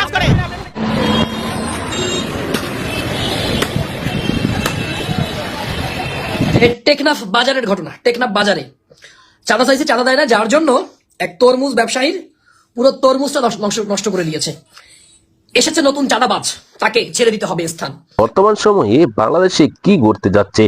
কাজ করে। টেকনাফ বাজারের ঘটনা টেকনাফ বাজারে। চাঁদা চাইছে চাঁদা দেয় না যার জন্য এক তরমুজ ব্যবসায়ীর পুরো তরমুজটা নষ্ট করে দিয়েছে। এসেছে নতুন চাঁদাবাজ। তাকে ছেড়ে দিতে হবে স্থান। বর্তমান সময়ে বাংলাদেশে কি ঘটতে যাচ্ছে,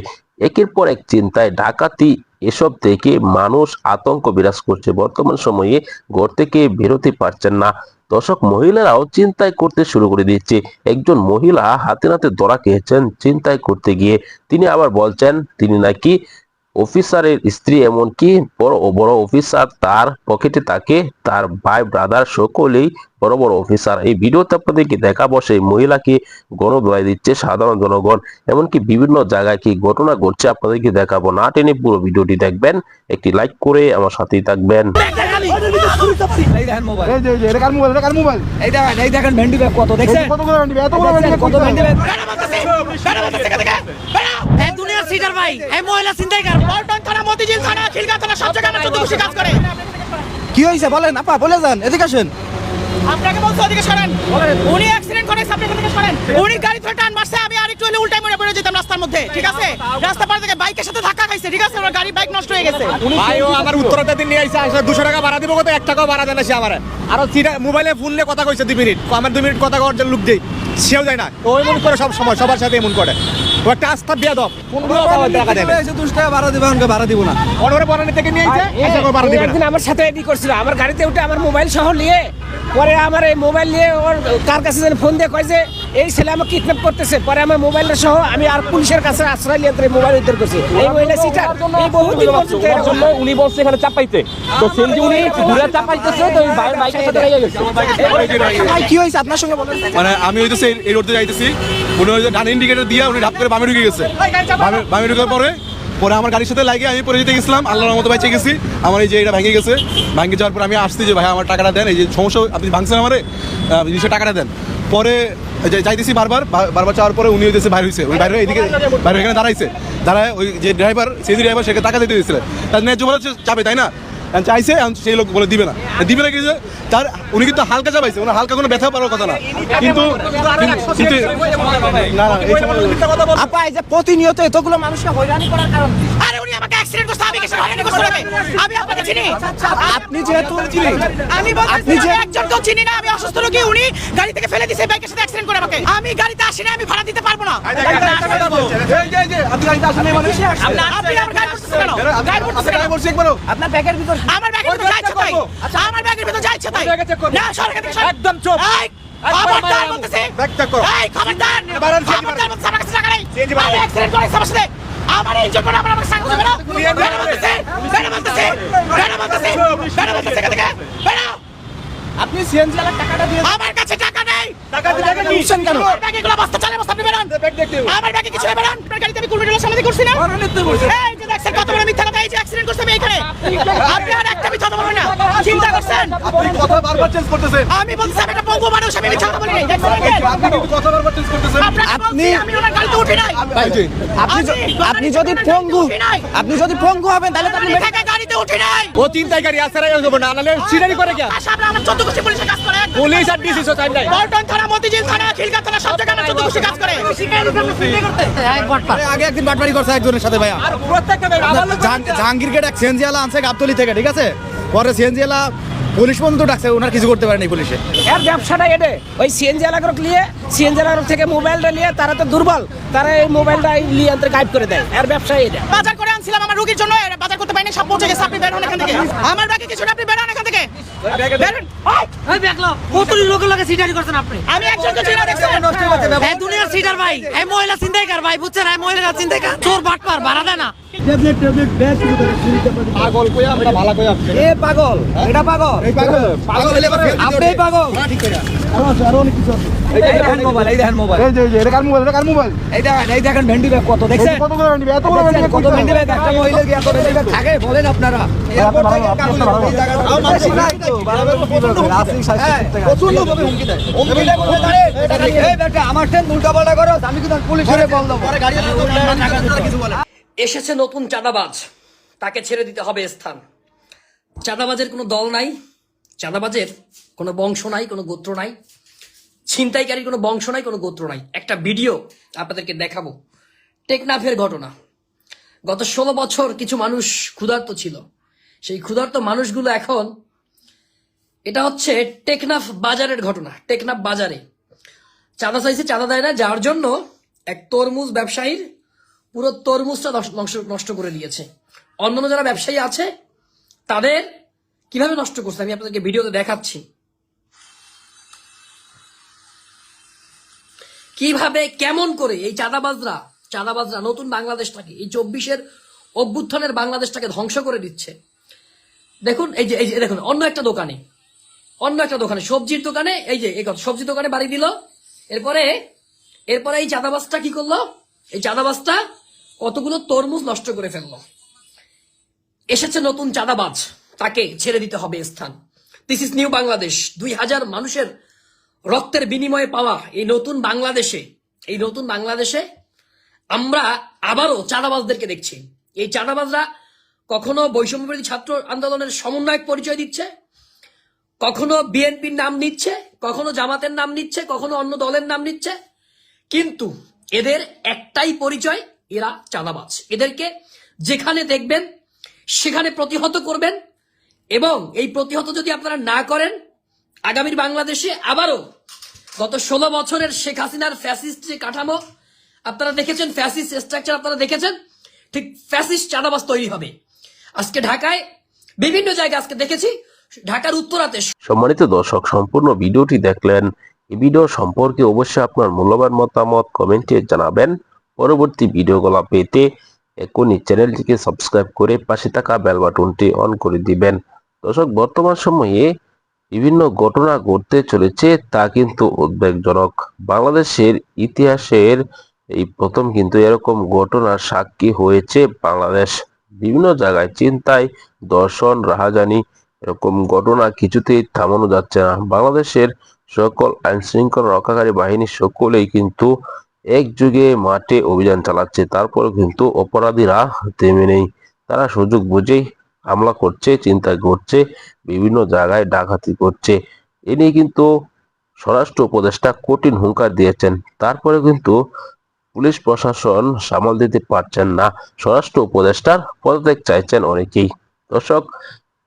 একের পর এক চিন্তায় ডাকাতি, এসব থেকে মানুষ আতঙ্ক বিরাজ করছে। বর্তমান সময়ে ঘর থেকে বেরোতে পারছেন না। দর্শক, মহিলারাও চিন্তায় করতে শুরু করে দিচ্ছে একজন মহিলা হাতে নাতে ধরা খেয়েছেন, চিন্তায় করতে গিয়ে। তিনি আবার বলছেন, তিনি নাকি অফিসারের স্ত্রী এমনকি বড় ও বড় অফিসার তার পকেটে থাকে তার ভাই ব্রাদার সকলেই বড় বড় অফিসার এই ভিডিওতে আপনাদেরকে দেখাবো সেই মহিলাকে গণদোলাই দিচ্ছে সাধারণ জনগণ এমনকি বিভিন্ন জায়গায় কি ঘটনা ঘটছে আপনাদেরকে দেখাবো না টেনে পুরো ভিডিওটি দেখবেন একটি লাইক করে আমার সাথেই থাকবেন কত দেখছেন করে সিটার ভাই এই মহিলা চিন্তাইকার পল্টন থানা মতিঝিল থানা খিলগা থানা সব জায়গায় চতুর্থ কাজ করে। কি হয়েছে বলেন আপা বলে যান এদিকে আসেন। আপনাকে বলছি ওদিকে সরেন। উনি অ্যাক্সিডেন্ট করেছে আপনি থেকে সরেন। উনি গাড়ি ধরে টান মারছে আমি আর একটু হলে উল্টাই মরে পড়ে যেতাম রাস্তার মধ্যে ঠিক আছে? রাস্তা পার থেকে বাইকের সাথে খাইছে ঠিক আছে? আমার গাড়ি বাইক নষ্ট হয়ে গেছে। ভাই ও আমার উত্তরটা দিন নিয়ে আইসা আসলে দুশো টাকা ভাড়া দিব কত এক টাকাও ভাড়া দেয় না সে আমার। আর সিটা মোবাইলে ফোন নিয়ে কথা কইছে দুই মিনিট। আমার দুই মিনিট কথা কওয়ার জন্য লুক দেই। সেও যায় না। ও এমন করে সব সময় সবার সাথে এমন করে। ও একটা আস্থা দাও ভাড়া আমাকে ভাড়া দিব না। অনরে বনানি থেকে নিয়ে আইছে ভাড়া দিবে না। একদিন আমার সাথে এডি করছিল। আমার গাড়িতে উঠে আমার মোবাইল সহ নিয়ে পরে আমার এই মোবাইল নিয়ে ওর কার কাছে যেন ফোন দিয়ে কয় যে এই ছেলে আমাকে কিডন্যাপ করতেছে পরে আমার মোবাইলটা সহ আমি আর পুলিশের কাছে আশ্রয় নিয়ে মোবাইল উদ্ধার করছি। এই মহিলা সিটার এই বহুদিন পর্যন্ত উনি বলছে এখানে চাপাইতে। তো সেলজি উনি ঘুরে চাপাইতেছে তো বাইকের সাথে লেগে গেছে। ভাই কি হইছে আপনার সঙ্গে বলেন। মানে আমি হইতেছি এই রোডে যাইতেছি। উনি ডান ইন্ডিকেটর দিয়ে উনি ঢাপ করে বামে ঢুকে গেছে। বামে- বামে ঢুকার পরে পরে আমার গাড়ির সাথে লাগে আমি পরে যেতে গেছিলাম, আল্লাহর মতো বেঁচে গেছি আমার এই যে এটা ভেঙে গেছে, ভেঙে যাওয়ার পর আমি আসছি যে, ভাই, আমার টাকাটা দেন, এই যে সমস্যা, আপনি ভাঙছেন আমার জিনিসের টাকাটা দেন। পরে যাইতেছি বারবার বারবার যাওয়ার পরে উনি হইতেছে বাইরে হয়েছে ওই বাইরে এইদিকে বাইরে এখানে দাঁড়াইছে। দাঁড়ায় ওই যে ড্রাইভার সেই ড্রাইভার সেকে টাকা দিতে দিয়েছিলেন তার ন্যায্য বলে চাবে, তাই না? চাইছে সেই লোক বলে দিবে না। দিবে না কি যে? তার উনি কিন্তু হালকা চাপাইছে ওনার হালকা কোনো ব্যথা পাওয়ার কথা না। কিন্তু কিন্তু- কিন্তু না না আপা এই যে প্রতিনিয়ত এতগুলো মানুষকে হয়রানি করার কারণ আরে উনি আমাকে অ্যাক্সিডেন্ট করছে আমি কিছু হয়নি করতে আমি আপনাকে চিনি। আপনি যেহেতু চিনি। আমি আপনি যে একজনকেও চিনি না আমি অসুস্থ রোগী উনি গাড়ি থেকে ফেলে দিয়েছে বাইকের সাথে অ্যাক্সিডেন্ট করে আমাকে। আমি গাড়িতে আসি না আমি ভাড়া দিতে পারব না। আপনি গাড়িতে আসেন আপনি আমার গাড়ি আপনার ব্যাগের ভিতর আমার ব্যাগের ভিতর যাচ্ছে তাই। আমার ব্যাগের ভিতর যাচ্ছে তাই। না সরকার একদম চুপ। খবরদার বলতেছি। ব্যাগ check করো। এই খবরদার। খবরদার বলতেছি আমার কাছে টাকা নেই। CNG বাড়ান। আমি অ্যাক্সিডেন্ট করেছি আমার সাথে। আমার এই জন্য আমার আমাকে সাংবাদিক বেরো বেরো বলতেছি বেরো বলতেছি বেরো বলতেছি বেরো বলতেছি এখান থেকে। বেরো আপনি সিএনজি ওয়ালা টাকাটা দিয়ে আমার কাছে টাকা নেই। টাকা দিলে কেন? ব্যাগে এগুলো বস্তা চালের বস্তা আপনি বেরান আমার ব্যাগে কিছু বেরান আপনার গাড়িতে আমি কুলমিটের সামনে করছি না। দেখছেন কত বড় মিথ্যা কথা এই যে অ্যাক্সিডেন্ট করছে আমি এখানে? আপনি আর একটা মিথ্যা কথা বলবেন না। চিন্তা করছেন? আপনি কথা বারবার চেঞ্জ করতেছেন? আমি বলছি আমি একটা পঙ্গু মানুষ আমি মিথ্যা কথা বলি? আপনি কথা বারবার চেঞ্জ করতেছেন? আপনি আমি ওনার আপনি যদি পঙ্গু আপনি যদি পঙ্গু হবেন তাহলে আপনি গাড়িতে উঠি নাই। ও চিন্তাইকারী আছে রে ওই না নালে সিনারি করে কে আমরা আমার চোদ্দ খুশি কাজ করে। পুলিশ আর ডিসি সব চাই পল্টন থানা মতিঝিল থানা খিলগা থানা সব জায়গায় আমার চোদ্দ কাজ করে। আগে একদিন বাটবাড়ি করছে একজনের সাথে ভাইয়া। জাহাং- জাহাঙ্গীর গেট এক সিএনজি ওয়ালা আনছে গাবতলি থেকে ঠিক আছে? পরে সিএনজি ওয়ালা পুলিশ পর্যন্ত ডাকছে ওনার কিছু করতে পারেনি পুলিশে। এর ব্যবসাটা এটে ওই সিএনজি এলাকার নিয়ে সিএনজি এলাকার থেকে মোবাইলটা নিয়ে তারা তো দুর্বল তারা এই মোবাইলটা নিয়ে গাইড করে দেয়। এর ব্যবসা এটা। বাজার করে আনছিলাম আমার রোগীর জন্য বাজার করতে পারিনি সব পৌঁছে গেছে আপনি বের হন এখান থেকে। আমার ব্যাগে কিছু না আপনি বের হন এখান থেকে। বের হন। ওই! আমি একজনকে চিনি না, দেখছেন? এই দুনিয়ার সিটার ভাই এই মহিলা চিন্তাইকার ভাই বুঝছেন? এই মহিলা চিন্তাইকার চোর বাটপার ভাড়া দেয় না। পাগল কইয়া আমরা ভালো কইয়া এ পাগল এটা পাগল। এই পাগল পাগল আপনি পাগল। ঠিক করে আরও আছে আরও অনেক কিছু আছে। এই দেখেন মোবাইল এই দেখেন মোবাইল এই যে এই কার মোবাইল এটা কার মোবাইল? এই দেখেন এই দেখেন ভেন্ডি ব্যাগ কত দেখছেন? কত করে নিবে এত বড় দেখছেন কত ভেন্ডি ব্যাগ? একটা কি এত ভেন্ডি ব্যাগ থাকে বলেন আপনারা। এয়ারপোর্ট থেকে কাগজ এই জায়গাটা বেশি নাই তো রাসি প্রচণ্ড ভাবে হুমকি দেয়। হুমকি দেয় কোথায় দাঁড়িয়ে? এই বেটা আমার ট্রেন উল্টা পাল্টা করো আমি কিন্তু পুলিশের বল দেবো পরে গাড়ি কিছু বলে এসেছে নতুন চাঁদাবাজ। তাকে ছেড়ে দিতে হবে স্থান। চাঁদাবাজের কোনো দল নাই, চাঁদাবাজের কোনো বংশ নাই, কোনো গোত্র নাই ছিনতাইকারীর কোনো বংশ নাই, কোনো গোত্র নাই। একটা ভিডিও আপনাদেরকে দেখাবো। টেকনাফের ঘটনা। গত ষোলো বছর কিছু মানুষ ক্ষুধার্ত ছিল। সেই ক্ষুধার্ত মানুষগুলো এখন, এটা হচ্ছে টেকনাফ বাজারের ঘটনা, টেকনাফ বাজারে। চাঁদা চাইছে, চাঁদা দেয় না, যার জন্য এক তরমুজ ব্যবসায়ীর পুরো তরমুজটা নষ্ট- করে দিয়েছে অন্যান্য যারা ব্যবসায়ী আছে তাদের কীভাবে নষ্ট করছে? আমি আপনাদেরকে ভিডিওতে দেখাচ্ছি। কীভাবে কেমন করে এই চাঁদাবাজরা চাঁদাবাজরা নতুন বাংলাদেশটাকে এই চব্বিশের অভ্যুত্থানের বাংলাদেশটাকে ধ্বংস করে দিচ্ছে। দেখুন এই যে এই যে দেখুন অন্য একটা দোকানে অন্য একটা দোকানে সবজির দোকানে এই যে এই কথা, সবজির দোকানে বাড়ি দিল। এরপরে এরপরে এই চাঁদাবাজটা কি করল? এই চাঁদাবাজটা কতগুলো তরমুজ নষ্ট করে ফেলল? এসেছে নতুন চাঁদাবাজ, তাকে ছেড়ে দিতে হবে স্থান। দিস ইজ নিউ বাংলাদেশ দুই হাজার মানুষের রক্তের বিনিময়ে পাওয়া এই নতুন বাংলাদেশে, এই নতুন বাংলাদেশে আমরা আবারও চাঁদাবাজদেরকে দেখছি। এই চাঁদাবাজরা কখনো বৈষম্যবিরোধী ছাত্র আন্দোলনের সমন্বয়ক পরিচয় দিচ্ছে, কখনো বিএনপির নাম নিচ্ছে, কখনো জামাতের নাম নিচ্ছে, কখনো অন্য দলের নাম নিচ্ছে, কিন্তু এদের একটাই পরিচয় এরা চাঁদাবাজ। এদেরকে যেখানে দেখবেন, সেখানে প্রতিহত করবেন এবং এই প্রতিহত যদি আপনারা না করেন, আগামীর বাংলাদেশে আবারও গত ষোলো বছরের শেখ হাসিনার ফ্যাসিস্ট যে কাঠামো, আপনারা দেখেছেন ফ্যাসিস্ট স্ট্রাকচার আপনারা দেখেছেন? ঠিক ফ্যাসিস্ট চাঁদাবাজ তৈরি হবে। আজকে ঢাকায়, বিভিন্ন জায়গায় আজকে দেখেছি, ঢাকার উত্তরাতে সম্মানিত দর্শক, সম্পূর্ণ ভিডিওটি দেখলেন। এই ভিডিও সম্পর্কে অবশ্যই আপনার মূল্যবান মতামত কমেন্টে জানাবেন। পরবর্তী ভিডিওগুলো পেতে এখনই চ্যানেলটিকে সাবস্ক্রাইব করে পাশে থাকা বেল বাটনটি অন করে দিবেন। দর্শক, বর্তমান সময়ে বিভিন্ন ঘটনা ঘটতে চলেছে, তা কিন্তু উদ্বেগজনক। বাংলাদেশের ইতিহাসের এই প্রথম কিন্তু এরকম ঘটনার সাক্ষী হয়েছে বাংলাদেশ। বিভিন্ন জায়গায় চিন্তায় দর্শন, রাহাজানি, এরকম ঘটনা কিছুতেই থামানো যাচ্ছে না। বাংলাদেশের সকল আইন শৃঙ্খলা রক্ষাকারী বাহিনী সকলেই কিন্তু একযুগে মাঠে অভিযান চালাচ্ছে তারপরে কিন্তু অপরাধীরা থেমে নেই তারা সুযোগ বুঝেই হামলা করছে, চিন্তা করছে, বিভিন্ন জায়গায় ডাকাতি করছে। এ নিয়ে কিন্তু স্বরাষ্ট্র উপদেষ্টা কঠিন হুঙ্কার দিয়েছেন। তারপরে কিন্তু পুলিশ প্রশাসন সামাল দিতে পারছেন না। স্বরাষ্ট্র উপদেষ্টার পদত্যাগ চাইছেন অনেকেই। দর্শক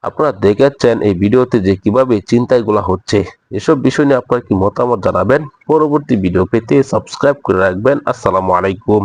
আপনারা দেখাচ্ছেন এই ভিডিওতে যে কীভাবে চিন্তাগুলো হচ্ছে। এসব বিষয় নিয়ে আপনার কি মতামত জানাবেন? পরবর্তী ভিডিও পেতে সাবস্ক্রাইব করে রাখবেন। আসসালামু আলাইকুম।